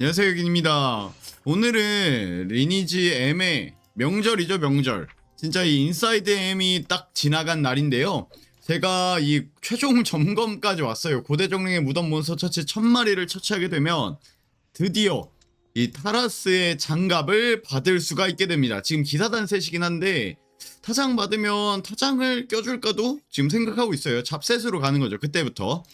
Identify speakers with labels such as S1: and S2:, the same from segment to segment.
S1: 안녕하세요 여긴입니다. 오늘은 리니지 M의 명절이죠 명절. 진짜 이 인사이드 M이 딱 지나간 날인데요. 제가 이 최종 점검까지 왔어요. 고대 정령의 무덤 몬스터 처치 1000마리를 처치하게 되면 드디어 이 타라스의 장갑을 받을 수가 있게 됩니다. 지금 기사단 셋이긴 한데 타장 받으면 타장을 껴줄까도 지금 생각하고 있어요. 잡셋으로 가는 거죠 그때부터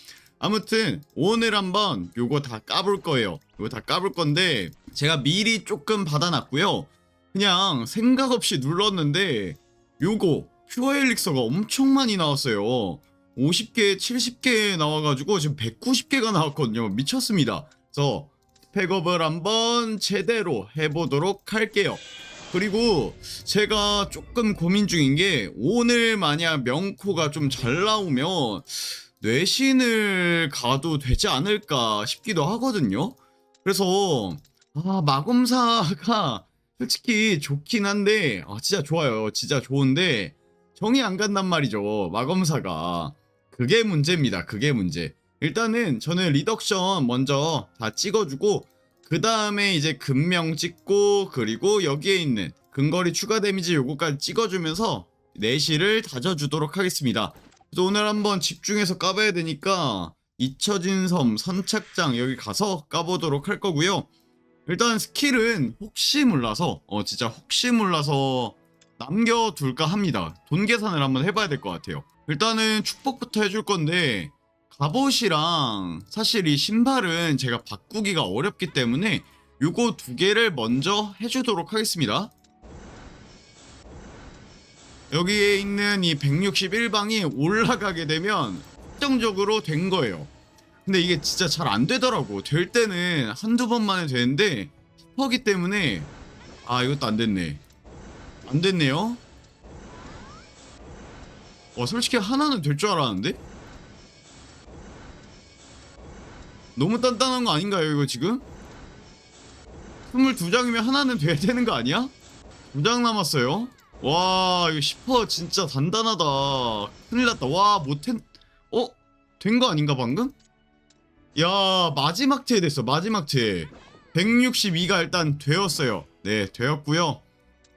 S1: 아무튼 오늘 한번 요거 다 까볼 거예요. 요거 다 까볼 건데 제가 미리 조금 받아놨고요. 그냥 생각 없이 눌렀는데 요거 퓨어 엘릭서가 엄청 많이 나왔어요. 50개, 70개 나와가지고 지금 190개가 나왔거든요. 미쳤습니다. 그래서 스펙업을 한번 제대로 해보도록 할게요. 그리고 제가 조금 고민 중인 게 오늘 만약 명코가 좀 잘 나오면 뇌신을 가도 되지 않을까 싶기도 하거든요. 그래서 아 마검사가 솔직히 좋긴 한데 아 진짜 좋아요. 진짜 좋은데 정이 안 간단 말이죠. 마검사가 그게 문제입니다. 그게 문제. 일단은 저는 리덕션 먼저 다 찍어주고 그 다음에 이제 금명 찍고 그리고 여기에 있는 근거리 추가 데미지 요거까지 찍어주면서 내시를 다져주도록 하겠습니다. 그래서 오늘 한번 집중해서 까봐야 되니까 잊혀진 섬 선착장 여기 가서 까보도록 할 거고요. 일단 스킬은 혹시 몰라서 어 진짜 혹시 몰라서 남겨둘까 합니다. 돈 계산을 한번 해봐야 될 것 같아요. 일단은 축복부터 해줄 건데 갑옷이랑 사실 이 신발은 제가 바꾸기가 어렵기 때문에 요거 두 개를 먼저 해주도록 하겠습니다. 여기에 있는 이 161방이 올라가게 되면 확정적으로 된 거예요. 근데 이게 진짜 잘 안 되더라고. 될 때는 한두 번만에 되는데 힙하기 때문에 아 이것도 안 됐네. 안 됐네요. 와 솔직히 하나는 될 줄 알았는데? 너무 단단한 거 아닌가요 이거 지금? 22장이면 하나는 돼야 되는 거 아니야? 2장 남았어요. 와 이거 10% 진짜 단단하다. 큰일 났다. 와 못했 어? 된 거 아닌가 방금? 야 마지막 트에 됐어 마지막 트에 162가 일단 되었어요. 네 되었고요.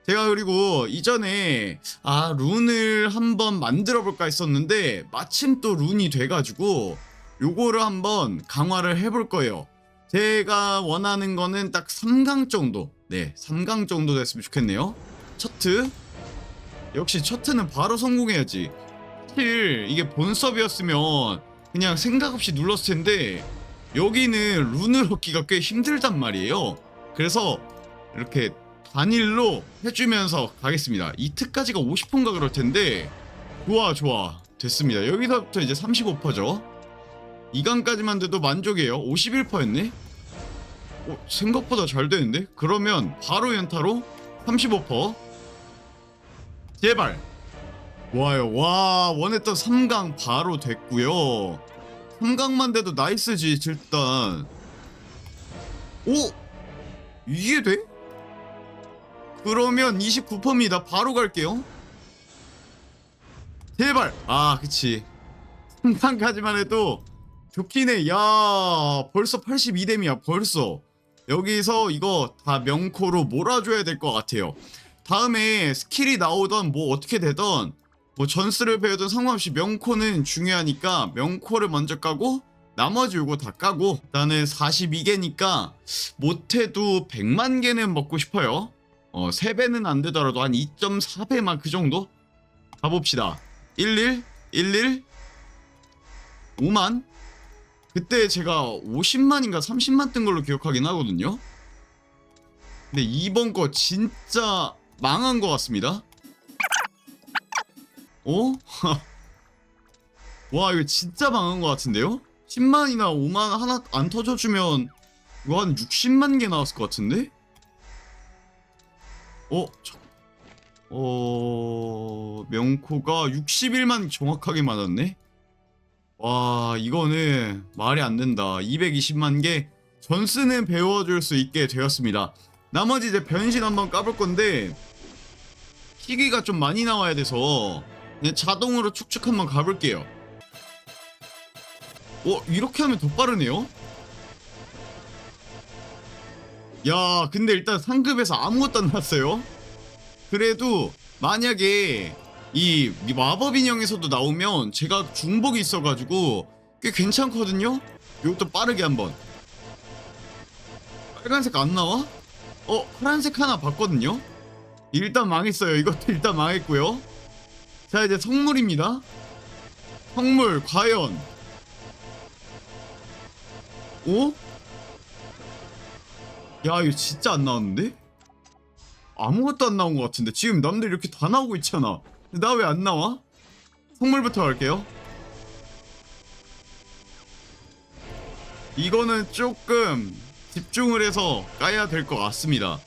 S1: 제가 그리고 이전에 아 룬을 한번 만들어 볼까 했었는데 마침 또 룬이 돼가지고 요거를 한번 강화를 해볼 거예요. 제가 원하는 거는 딱 3강 정도. 네 3강 정도 됐으면 좋겠네요. 첫트 역시 첫트는 바로 성공해야지. 사실 이게 본섭이었으면 그냥 생각 없이 눌렀을 텐데 여기는 룬을 얻기가 꽤 힘들단 말이에요. 그래서 이렇게 단일로 해주면서 가겠습니다. 이트까지가 50%인가 그럴 텐데 좋아 좋아 됐습니다. 여기서부터 이제 35%죠. 2강까지만 돼도 만족이에요. 51%였네. 어, 생각보다 잘 되는데? 그러면 바로 연타로 35%. 제발. 와요. 와 원했던 3강 바로 됐고요. 3강만 돼도 나이스지 일단. 오! 이게 돼? 그러면 29%입니다. 바로 갈게요. 제발. 아 그치. 3강까지만 해도 좋긴 해야 벌써 82뎀이야 벌써. 여기서 이거 다 명코로 몰아줘야 될 것 같아요 다음에 스킬이 나오던 뭐 어떻게 되던 뭐 전스를 배우든 상관없이 명코는 중요하니까 명코를 먼저 까고 나머지 요거 다 까고 일단은 42개니까 못해도 100만 개는 먹고 싶어요. 어 3배는 안 되더라도 한 2.4배만 그 정도? 가봅시다. 11 11 5만. 그때 제가 50만인가 30만 뜬 걸로 기억하긴 하거든요. 근데 이번 거 진짜 망한 것 같습니다. 어? 와 이거 진짜 망한 것 같은데요? 10만이나 5만 하나 안 터져주면 이거 한 60만 개 나왔을 것 같은데? 어? 저... 어... 명코가 61만 정확하게 맞았네? 와 이거는 말이 안 된다 220만 개 전스는 배워줄 수 있게 되었습니다 나머지 이제 변신 한번 까볼 건데 희귀가 좀 많이 나와야 돼서 그냥 자동으로 축축 한번 가볼게요. 어 이렇게 하면 더 빠르네요? 야 근데 일단 상급에서 아무것도 안 났어요? 그래도 만약에 이 마법 인형에서도 나오면 제가 중복이 있어가지고 꽤 괜찮거든요? 이것도 빠르게 한번. 빨간색 안 나와? 어 파란색 하나 봤거든요 일단 망했어요. 이것도 일단 망했고요. 자 이제 성물입니다. 성물 과연. 오? 야 이거 진짜 안 나왔는데? 아무것도 안 나온 것 같은데. 지금 남들 이렇게 다 나오고 있잖아. 나 왜 안 나와? 성물부터 갈게요. 이거는 조금 집중을 해서 까야 될 것 같습니다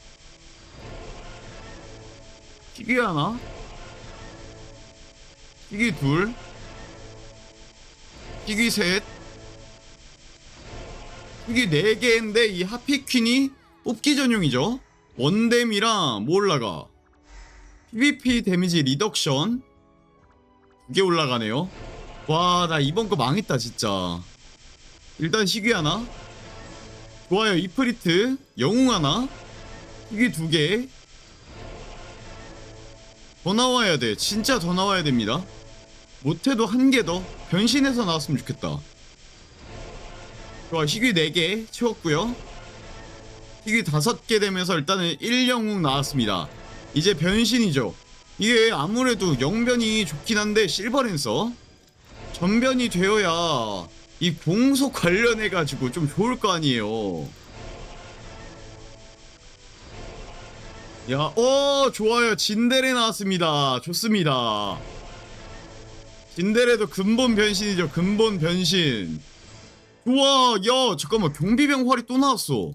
S1: 희귀 하나? 희귀 둘? 희귀 셋? 희귀 네 개인데 이 하피퀸이 뽑기 전용이죠? 원뎀이랑 뭐 올라가 PVP 데미지 리덕션? 두개 올라가네요. 와 나 이번 거 망했다 진짜. 일단 희귀 하나? 좋아요 이프리트. 영웅 하나? 희귀 두개 더 나와야 돼. 진짜 더 나와야 됩니다. 못해도 한 개 더. 변신해서 나왔으면 좋겠다. 좋아 희귀 4개 채웠고요. 희귀 5개 되면서 일단은 1영웅 나왔습니다. 이제 변신이죠. 이게 아무래도 영변이 좋긴 한데 실버랜서. 전변이 되어야 이 공속 관련해가지고 좀 좋을 거 아니에요 야, 어, 좋아요. 진데레 나왔습니다. 좋습니다. 진데레도 근본 변신이죠. 근본 변신. 우와, 야, 잠깐만. 경비병 활이 또 나왔어.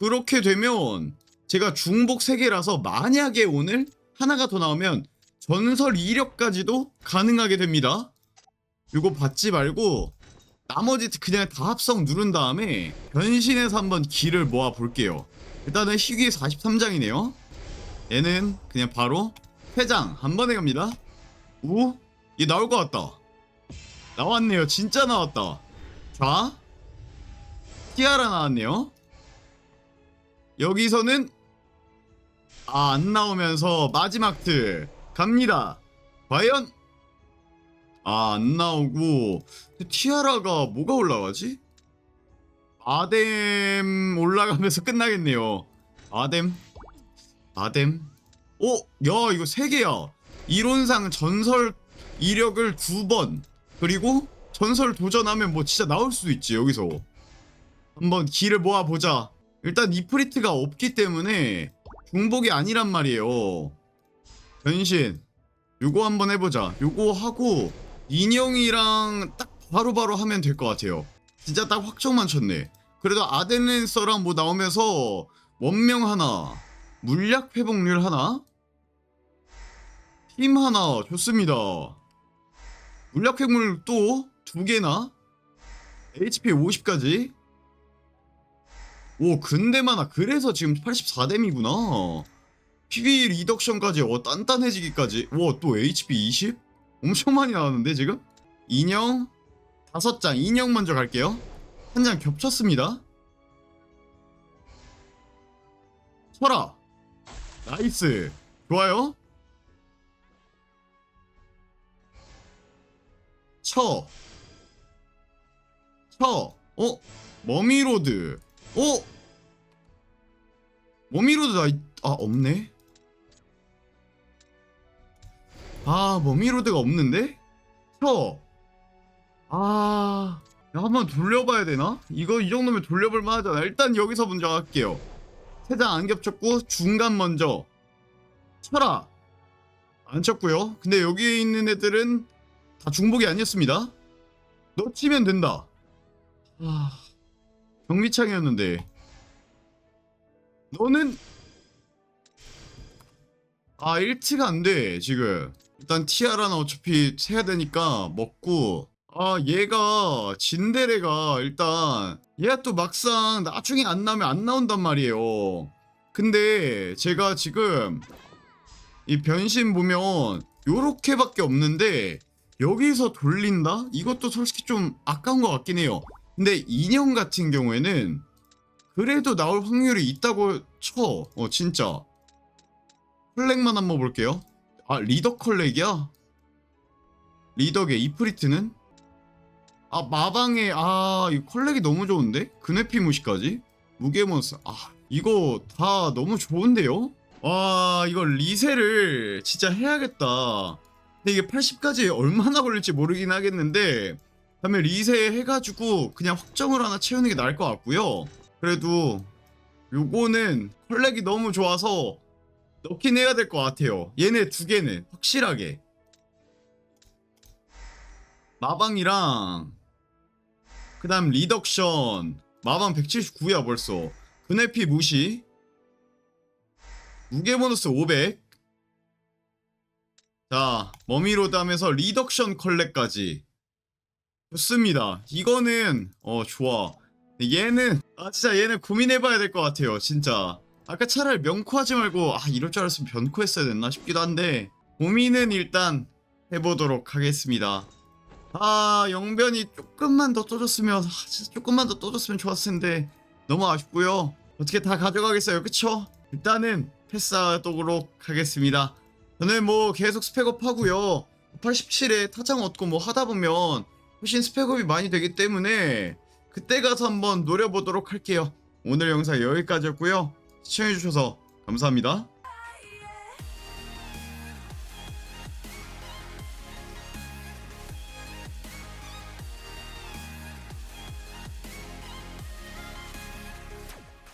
S1: 그렇게 되면 제가 중복 3개라서 만약에 오늘 하나가 더 나오면 전설 이력까지도 가능하게 됩니다. 이거 받지 말고 나머지 그냥 다 합성 누른 다음에 변신해서 한번 기를 모아 볼게요. 일단은 희귀 43장이네요. 얘는 그냥 바로 회장 한 번에 갑니다. 우? 얘 나올 것 같다. 나왔네요. 진짜 나왔다. 자. 티아라 나왔네요. 여기서는 아, 안 나오면서 마지막 틀 갑니다. 과연 아, 안 나오고 티아라가 뭐가 올라가지? 아뎀 올라가면서 끝나겠네요. 아뎀 아뎀 오, 야 이거 세 개야. 이론상 전설 이력을 두번 그리고 전설 도전하면 뭐 진짜 나올 수도 있지 여기서 한번 기를 모아 보자. 일단 이프리트가 없기 때문에 중복이 아니란 말이에요. 변신 요거 한번 해보자. 요거 하고 인형이랑 딱 바로바로 하면 될 것 같아요. 진짜 딱 확정만 쳤네. 그래도 아덴랜서랑 뭐 나오면서 원명 하나, 물약 회복률 하나, 힘 하나 좋습니다. 물약 회복률 또 두 개나, HP 50까지. 오 근데 많아. 그래서 지금 84뎀이구나. PV 리덕션까지 어 단단해지기까지. 와또 HP 20? 엄청 많이 나왔는데 지금? 인형 다섯 장 인형 먼저 갈게요. 한 장 겹쳤습니다. 철아 나이스 좋아요. 쳐. 쳐. 어? 머미로드. 어? 머미로드 나, 있- 아, 없네? 아, 머미로드가 없는데? 쳐. 아, 야, 한번 돌려봐야 되나? 이거 이 정도면 돌려볼 만하잖아. 일단 여기서 먼저 할게요. 세장 안 겹쳤고 중간 먼저 쳐라. 안 쳤고요. 근데 여기 있는 애들은 다 중복이 아니었습니다. 너 치면 된다. 아, 경미창이었는데 너는 아 1티가 안 돼 지금 일단 티아라는 어차피 세야 되니까 먹고 아 얘가 진데레가 일단 얘가 또 막상 나중에 안 나오면 안 나온단 말이에요 근데 제가 지금 이 변신 보면 요렇게밖에 없는데 여기서 돌린다? 이것도 솔직히 좀 아까운 것 같긴 해요 근데 인형 같은 경우에는 그래도 나올 확률이 있다고 쳐. 어 진짜. 컬렉만 한번 볼게요. 아 리더 컬렉이야? 리더계 이프리트는? 아 마방에 아이 컬렉이 너무 좋은데? 그네피 무시까지? 무게몬스 아 이거 다 너무 좋은데요? 와 이거 리세를 진짜 해야겠다. 근데 이게 80까지 얼마나 걸릴지 모르긴 하겠는데 다음에 리세 해가지고 그냥 확정을 하나 채우는 게 나을 것 같고요. 그래도 요거는 컬렉이 너무 좋아서 넣긴 해야 될 것 같아요. 얘네 두 개는 확실하게. 마방이랑 그 다음 리덕션 마방 179야 벌써. 그네피 무시. 무게 보너스 500. 자, 머미로드 하면서 리덕션 컬렉까지. 좋습니다. 이거는 어 좋아. 얘는 아 진짜 얘는 고민해봐야 될 것 같아요. 진짜. 아까 차라리 명코하지 말고 아 이럴 줄 알았으면 변코했어야 됐나 싶기도 한데 고민은 일단 해보도록 하겠습니다. 아 영변이 조금만 더 떠줬으면 아, 진짜 조금만 더 떠줬으면 좋았을 텐데 너무 아쉽고요. 어떻게 다 가져가겠어요, 그쵸? 일단은 패스하도록 하겠습니다. 저는 뭐 계속 스펙업 하고요. 87에 타장 얻고 뭐 하다 보면 훨씬 스펙업이 많이 되기 때문에 그때 가서 한번 노려보도록 할게요. 오늘 영상 여기까지였고요. 시청해주셔서 감사합니다.